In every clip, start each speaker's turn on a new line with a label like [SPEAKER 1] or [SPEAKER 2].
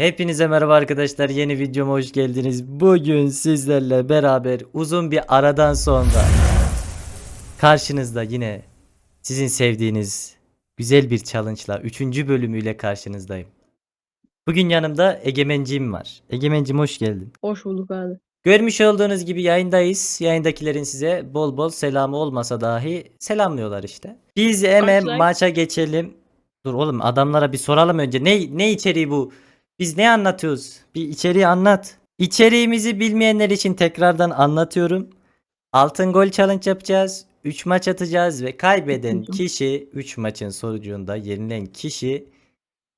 [SPEAKER 1] Hepinize merhaba arkadaşlar. Yeni videoma hoş geldiniz. Bugün sizlerle beraber uzun bir aradan sonra karşınızda yine sizin sevdiğiniz güzel bir challenge'la 3. bölümüyle karşınızdayım. Bugün yanımda Egemenciğim var. Egemenciğim hoş geldin.
[SPEAKER 2] Hoş bulduk abi.
[SPEAKER 1] Görmüş olduğunuz gibi yayındayız. Yayındakilerin size bol bol selamı olmasa dahi selamlıyorlar işte. Biz hemen maça geçelim. Dur oğlum adamlara bir soralım önce. Ne ne içeriği bu? Biz ne anlatıyoruz? Bir içeriği anlat. İçeriğimizi bilmeyenler için tekrardan anlatıyorum. Altın gol challenge yapacağız. 3 maç atacağız ve kaybeden kişi 3 maçın sonucunda yenilen kişi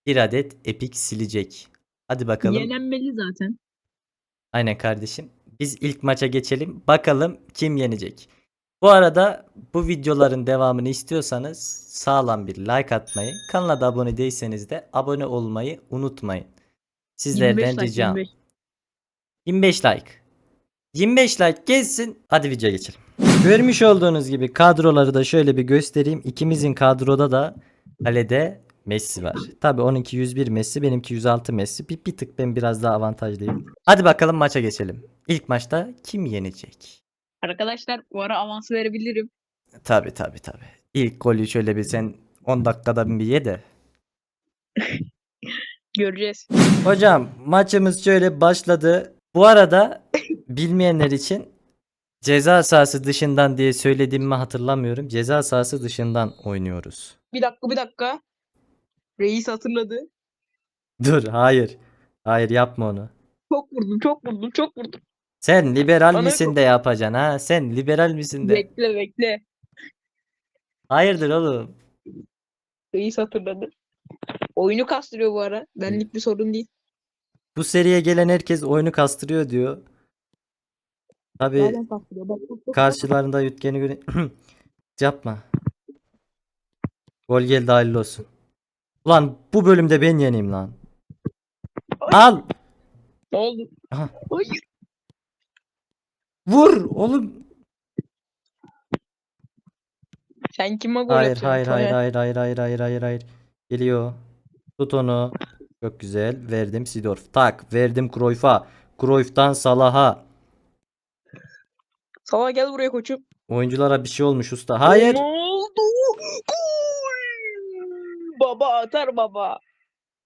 [SPEAKER 1] bir adet epik silecek. Hadi bakalım.
[SPEAKER 2] Yenen belli zaten.
[SPEAKER 1] Aynen kardeşim. Biz ilk maça geçelim. Bakalım kim yenecek. Bu arada bu videoların devamını istiyorsanız sağlam bir like atmayı, kanala da abone değilseniz de abone olmayı unutmayın.
[SPEAKER 2] 25
[SPEAKER 1] Sizlerden
[SPEAKER 2] like,
[SPEAKER 1] ricam.
[SPEAKER 2] 25.
[SPEAKER 1] 25 like. 25 like gelsin. Hadi videoya geçelim. Görmüş olduğunuz gibi kadroları da şöyle bir göstereyim. İkimizin kadroda da kalede Messi var. Tabii onunki 101 Messi, benimki 106 Messi. Bir, bir tık ben biraz daha avantajlıyım. Hadi bakalım maça geçelim. İlk maçta kim yenecek?
[SPEAKER 2] Arkadaşlar bu ara avansı verebilirim.
[SPEAKER 1] Tabii tabii tabii. İlk golü şöyle bir sen 10 dakikada bir ye de.
[SPEAKER 2] Göreceğiz.
[SPEAKER 1] Hocam maçımız şöyle başladı. Bu arada bilmeyenler için ceza sahası dışından diye söylediğimi hatırlamıyorum. Ceza sahası dışından oynuyoruz.
[SPEAKER 2] Bir dakika bir dakika. Reis hatırladı.
[SPEAKER 1] Dur hayır. Hayır yapma onu.
[SPEAKER 2] Çok vurdum çok vurdum çok vurdum.
[SPEAKER 1] Sen liberal
[SPEAKER 2] Bana
[SPEAKER 1] misin de yapacaksın ha? Sen liberal misin de?
[SPEAKER 2] Bekle bekle.
[SPEAKER 1] Hayırdır oğlum?
[SPEAKER 2] Reis hatırladı. Oyunu kastırıyor bu ara. Benlik bir sorun değil.
[SPEAKER 1] Bu seriye gelen herkes oyunu kastırıyor diyor. Tabii
[SPEAKER 2] Nereden kastırıyor? Bak, bak, bak.
[SPEAKER 1] karşılarında yütkeni göre yapma. Gol geldi hayırlı olsun. Ulan bu bölümde ben yeneyim lan. Al.
[SPEAKER 2] Ne oldu?
[SPEAKER 1] Aha. Vur oğlum.
[SPEAKER 2] Sen kime gol
[SPEAKER 1] Hayır
[SPEAKER 2] atıyorsun?
[SPEAKER 1] hayır hayır hayır hayır hayır hayır hayır hayır. Geliyor. Tut onu. Çok güzel. Verdim Sidorf. Tak. Verdim Cruyff'a. Cruyff'tan Salah'a.
[SPEAKER 2] Salah gel buraya koçum.
[SPEAKER 1] Oyunculara bir şey olmuş usta. Hayır.
[SPEAKER 2] Ne oldu? Gol! Baba atar baba.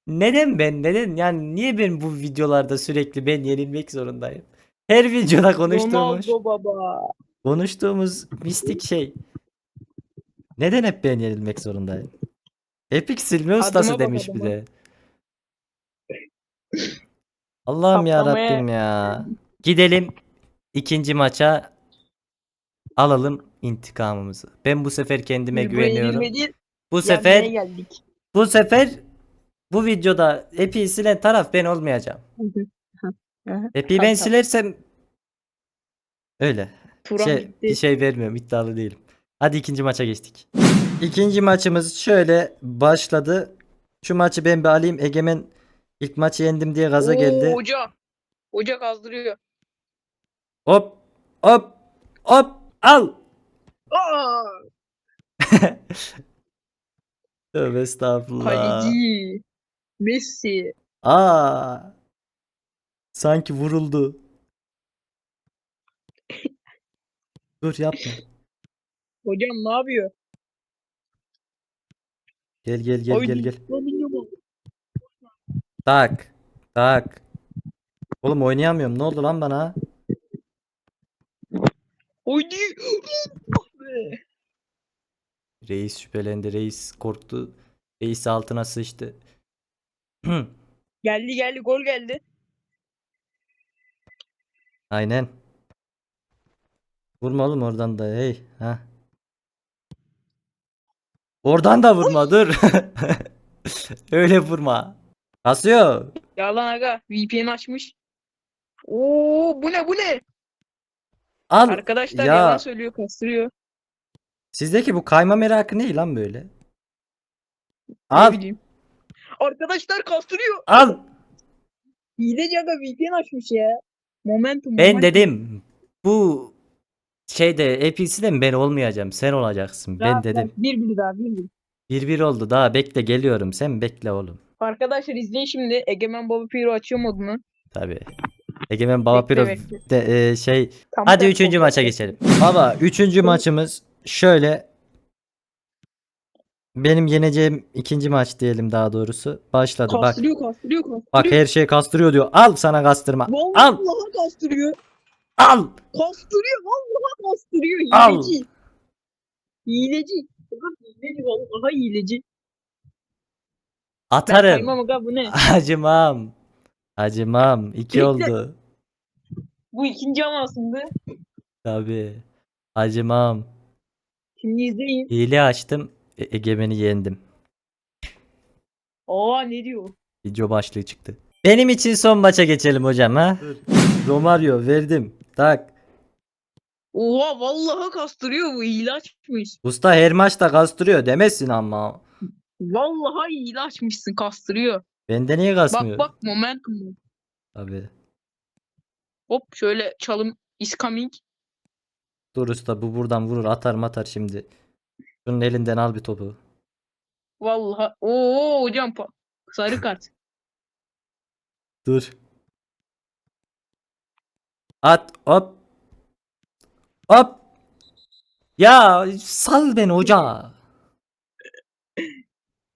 [SPEAKER 1] Neden ben? Neden? Yani niye ben bu videolarda sürekli ben yenilmek zorundayım? Her videoda konuştuğumuz
[SPEAKER 2] Ronaldo baba.
[SPEAKER 1] konuştuğumuz mistik şey. Neden hep ben yenilmek zorundayım? Epic silme ustası
[SPEAKER 2] bak,
[SPEAKER 1] demiş bir de. Allah'ım ya
[SPEAKER 2] Kaplamaya-
[SPEAKER 1] Rabbim ya. Gidelim ikinci maça alalım intikamımızı. Ben bu sefer kendime
[SPEAKER 2] Biz
[SPEAKER 1] güveniyorum. Bu sefer
[SPEAKER 2] geldik.
[SPEAKER 1] bu sefer bu videoda Epic'i silen taraf ben olmayacağım.
[SPEAKER 2] Aha.
[SPEAKER 1] Epic'i ben
[SPEAKER 2] tamam.
[SPEAKER 1] silersem öyle.
[SPEAKER 2] Turan
[SPEAKER 1] Şey,
[SPEAKER 2] gitti.
[SPEAKER 1] bir şey vermiyorum iddialı değilim. Hadi ikinci maça geçtik. İkinci maçımız şöyle başladı. Şu maçı ben bir alayım. Egemen ilk maçı yendim diye gaza
[SPEAKER 2] Oo,
[SPEAKER 1] geldi.
[SPEAKER 2] Hoca. Hoca kazdırıyor.
[SPEAKER 1] Hop hop hop al.
[SPEAKER 2] Aa,
[SPEAKER 1] Tövbe estağfurullah.
[SPEAKER 2] kaleci. Messi.
[SPEAKER 1] Aa. Sanki vuruldu. Dur yapma.
[SPEAKER 2] Hocam ne yapıyor?
[SPEAKER 1] Gel gel gel gel gel. Tak. Tak. Oğlum oynayamıyorum. Ne oldu lan bana?
[SPEAKER 2] Be.
[SPEAKER 1] Reis şüphelendi. Reis korktu. Reis altına sıçtı.
[SPEAKER 2] Geldi geldi gol geldi.
[SPEAKER 1] Aynen. Vurma oğlum oradan da. Hey. Ha. Oradan da vurma dur. Öyle vurma. Kasıyor.
[SPEAKER 2] Yalan aga. VPN açmış. Oo bu ne bu ne?
[SPEAKER 1] Al.
[SPEAKER 2] Arkadaşlar
[SPEAKER 1] ya.
[SPEAKER 2] yalan söylüyor kastırıyor.
[SPEAKER 1] Sizdeki bu kayma merakı ne lan böyle?
[SPEAKER 2] Ne
[SPEAKER 1] Al.
[SPEAKER 2] bileyim. Arkadaşlar kastırıyor.
[SPEAKER 1] Al.
[SPEAKER 2] Hileci aga VPN açmış ya. Momentum.
[SPEAKER 1] Ben
[SPEAKER 2] momentum.
[SPEAKER 1] dedim. Bu şeyde APC'de mi ben olmayacağım. Sen olacaksın. Ben
[SPEAKER 2] Rahat,
[SPEAKER 1] dedim.
[SPEAKER 2] rahat. Bir bir daha bir bir.
[SPEAKER 1] Bir bir oldu daha bekle geliyorum. Sen bekle oğlum.
[SPEAKER 2] Arkadaşlar izleyin şimdi. Egemen Baba Piro açıyor modunu.
[SPEAKER 1] Tabii. Egemen Baba
[SPEAKER 2] Bekle,
[SPEAKER 1] Piro
[SPEAKER 2] bekle.
[SPEAKER 1] de, e, şey
[SPEAKER 2] Tam
[SPEAKER 1] Hadi
[SPEAKER 2] tempo.
[SPEAKER 1] üçüncü maça geçelim. Baba üçüncü maçımız şöyle. Benim yeneceğim ikinci maç diyelim daha doğrusu. Başladı bak.
[SPEAKER 2] Kastırıyor kastırıyor kastırıyor.
[SPEAKER 1] Bak her şey kastırıyor diyor. Al sana kastırma. Al.
[SPEAKER 2] Vallahi kastırıyor.
[SPEAKER 1] Al.
[SPEAKER 2] Kastırıyor. Vallahi kastırıyor.
[SPEAKER 1] Al.
[SPEAKER 2] Hileci. Hileci. Aga hileci vallahi hileci. Ben
[SPEAKER 1] Atarım.
[SPEAKER 2] saymam aga bu ne?
[SPEAKER 1] Acımam. Acımam. İki
[SPEAKER 2] Bekle.
[SPEAKER 1] oldu.
[SPEAKER 2] Bu ikinci ama aslında.
[SPEAKER 1] Tabii. Acımam.
[SPEAKER 2] Şimdi izleyin.
[SPEAKER 1] Hile açtım. E- Egemen'i yendim.
[SPEAKER 2] Aa ne diyor?
[SPEAKER 1] Video başlığı çıktı. Benim için son maça geçelim hocam ha. Romario verdim. Tak.
[SPEAKER 2] Oha vallahi kastırıyor bu hile açmış.
[SPEAKER 1] Usta her maçta kastırıyor demesin ama.
[SPEAKER 2] Vallahi hile açmışsın kastırıyor.
[SPEAKER 1] Bende niye
[SPEAKER 2] Bak
[SPEAKER 1] kasmıyor?
[SPEAKER 2] bak momentum.
[SPEAKER 1] Tabii.
[SPEAKER 2] Hop şöyle çalım is coming.
[SPEAKER 1] Dur usta bu buradan vurur atar matar şimdi. Şunun elinden al bir topu.
[SPEAKER 2] Vallahi. Oo hocam sarı kart.
[SPEAKER 1] Dur. At hop. Hop. Ya sal beni hoca.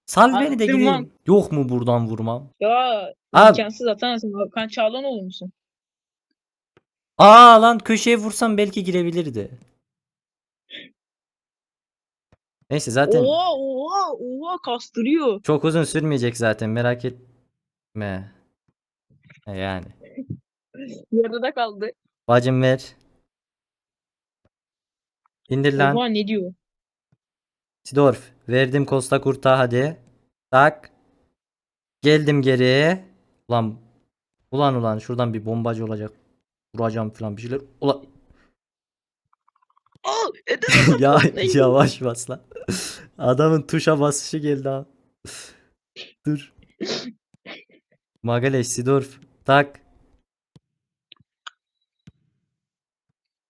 [SPEAKER 1] Sal beni de
[SPEAKER 2] Attırmam.
[SPEAKER 1] gideyim. Yok mu buradan vurmam?
[SPEAKER 2] Ya
[SPEAKER 1] Abi.
[SPEAKER 2] imkansız atamazsın. Hakan Çağlanoğlu musun?
[SPEAKER 1] Aa lan köşeye vursam belki girebilirdi. Neyse zaten
[SPEAKER 2] Oha oha oha kastırıyor.
[SPEAKER 1] çok uzun sürmeyecek zaten merak etme. E Yani.
[SPEAKER 2] Yarıda kaldı.
[SPEAKER 1] Bacım ver. İndir lan.
[SPEAKER 2] Oha ne diyor?
[SPEAKER 1] Sidorf. Verdim Costa Kurta hadi. Tak. Geldim geri. Ulan. Ulan ulan şuradan bir bombacı olacak. Vuracağım falan bir şeyler. Ulan.
[SPEAKER 2] Aa Eden
[SPEAKER 1] ya yavaş bas lan. Adamın tuşa basışı geldi ha. Dur. Magaleş Sidorf. Tak.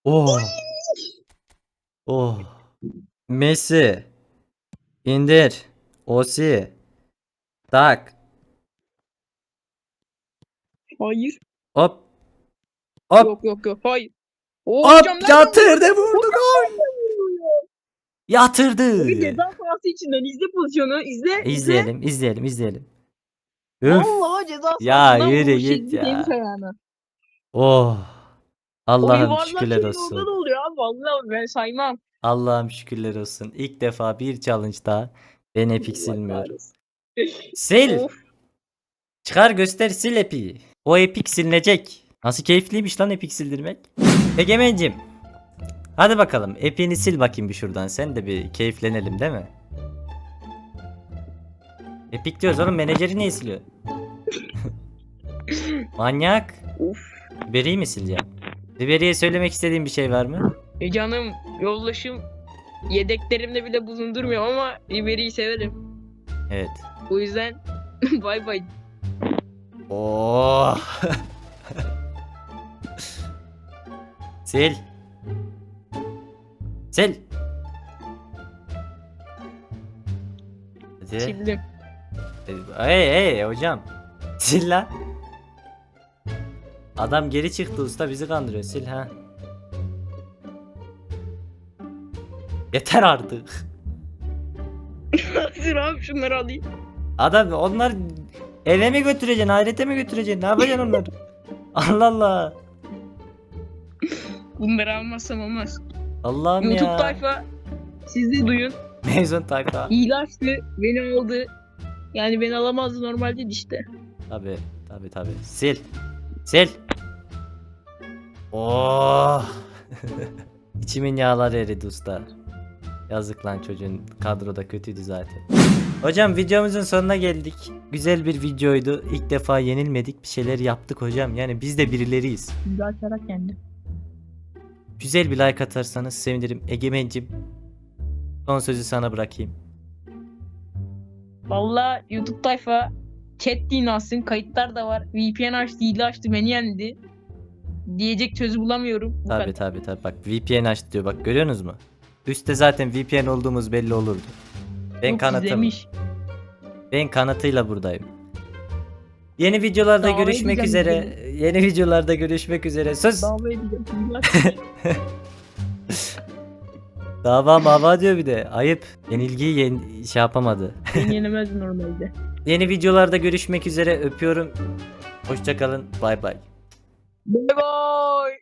[SPEAKER 1] Oh. Oh. Messi. İndir. Osi. Tak.
[SPEAKER 2] Hayır.
[SPEAKER 1] Hop. Hop.
[SPEAKER 2] Yok yok yok hayır. Oo,
[SPEAKER 1] Hop.
[SPEAKER 2] hocam
[SPEAKER 1] Yatırdı vurdu gol. Yatırdı.
[SPEAKER 2] Bir ceza sahası içinden izle pozisyonu izle. izle.
[SPEAKER 1] İzleyelim, izleyelim, izleyelim. Üf.
[SPEAKER 2] Vallahi ceza
[SPEAKER 1] Ya
[SPEAKER 2] sahasından
[SPEAKER 1] yürü
[SPEAKER 2] vurmuş,
[SPEAKER 1] git ya. Oh.
[SPEAKER 2] O
[SPEAKER 1] Allah'ım
[SPEAKER 2] yuvarlak
[SPEAKER 1] şükürler olsun.
[SPEAKER 2] oluyor abi. Vallahi ben saymam.
[SPEAKER 1] Allah'ım şükürler olsun. İlk defa bir challenge'da ben epic
[SPEAKER 2] Allah
[SPEAKER 1] silmiyorum.
[SPEAKER 2] kahretsin.
[SPEAKER 1] Sil.
[SPEAKER 2] Of.
[SPEAKER 1] Çıkar göster sil epi'yi. O epic silinecek. Nasıl keyifliymiş lan epic sildirmek. Egemencim. Hadi bakalım. Epic'ini sil bakayım bir şuradan. Sen de bir keyiflenelim değil mi? Epic diyoruz oğlum menajeri niye siliyor? Manyak.
[SPEAKER 2] Of.
[SPEAKER 1] Biberi'yi mi sileceğim? Biberi'ye söylemek istediğin bir şey var mı?
[SPEAKER 2] E canım yoldaşım yedeklerimde bile bulundurmuyor ama Ribery'i severim.
[SPEAKER 1] Evet.
[SPEAKER 2] O yüzden bay bay.
[SPEAKER 1] Oh. Sil. Sil. Hadi.
[SPEAKER 2] Sildim.
[SPEAKER 1] Hey hey hocam. Sil lan. Adam geri çıktı usta bizi kandırıyor. Sil ha. Yeter artık.
[SPEAKER 2] Dur abi şunları alayım.
[SPEAKER 1] Adam onlar eve mi götüreceksin, ahirete mi götüreceksin? Ne yapacaksın onları? Allah Allah.
[SPEAKER 2] Bunları almazsam olmaz.
[SPEAKER 1] Allah'ım
[SPEAKER 2] YouTube
[SPEAKER 1] ya.
[SPEAKER 2] tayfa siz de duyun.
[SPEAKER 1] Mezun tayfa.
[SPEAKER 2] Hile açtı beni aldı. Yani beni alamazdı normalde işte.
[SPEAKER 1] Tabi tabi tabi. Sil. Sil. Oh. İçimin yağları eridi usta. Yazık lan çocuğun kadroda kötüydü zaten. Hocam videomuzun sonuna geldik. Güzel bir videoydu. İlk defa yenilmedik. Bir şeyler yaptık hocam. Yani biz de birileriyiz.
[SPEAKER 2] Hile açarak kendim.
[SPEAKER 1] Güzel bir like atarsanız sevinirim. Egemencim. Son sözü sana bırakayım.
[SPEAKER 2] Valla YouTube tayfa chat dinasın kayıtlar da var. VPN açtı hile açtı beni yendi. Diyecek sözü bulamıyorum. Bu
[SPEAKER 1] Tabi
[SPEAKER 2] kadar.
[SPEAKER 1] tabi tabi. Bak VPN açtı diyor. Bak görüyorsunuz mu? Üstte zaten VPN olduğumuz belli olurdu. Ben
[SPEAKER 2] Yok,
[SPEAKER 1] kanatım.
[SPEAKER 2] izlemiş.
[SPEAKER 1] Ben kanatıyla buradayım. Yeni videolarda
[SPEAKER 2] Dava
[SPEAKER 1] görüşmek
[SPEAKER 2] edeceğim
[SPEAKER 1] üzere. Yeni videolarda görüşmek üzere. Söz.
[SPEAKER 2] Dava edeceğim.
[SPEAKER 1] Dava mava diyor bir de. Ayıp. Yenilgiyi yen- şey yapamadı.
[SPEAKER 2] Beni yenemez normalde.
[SPEAKER 1] Yeni videolarda görüşmek üzere. Öpüyorum. Hoşçakalın. Bay bay.
[SPEAKER 2] Bye bye.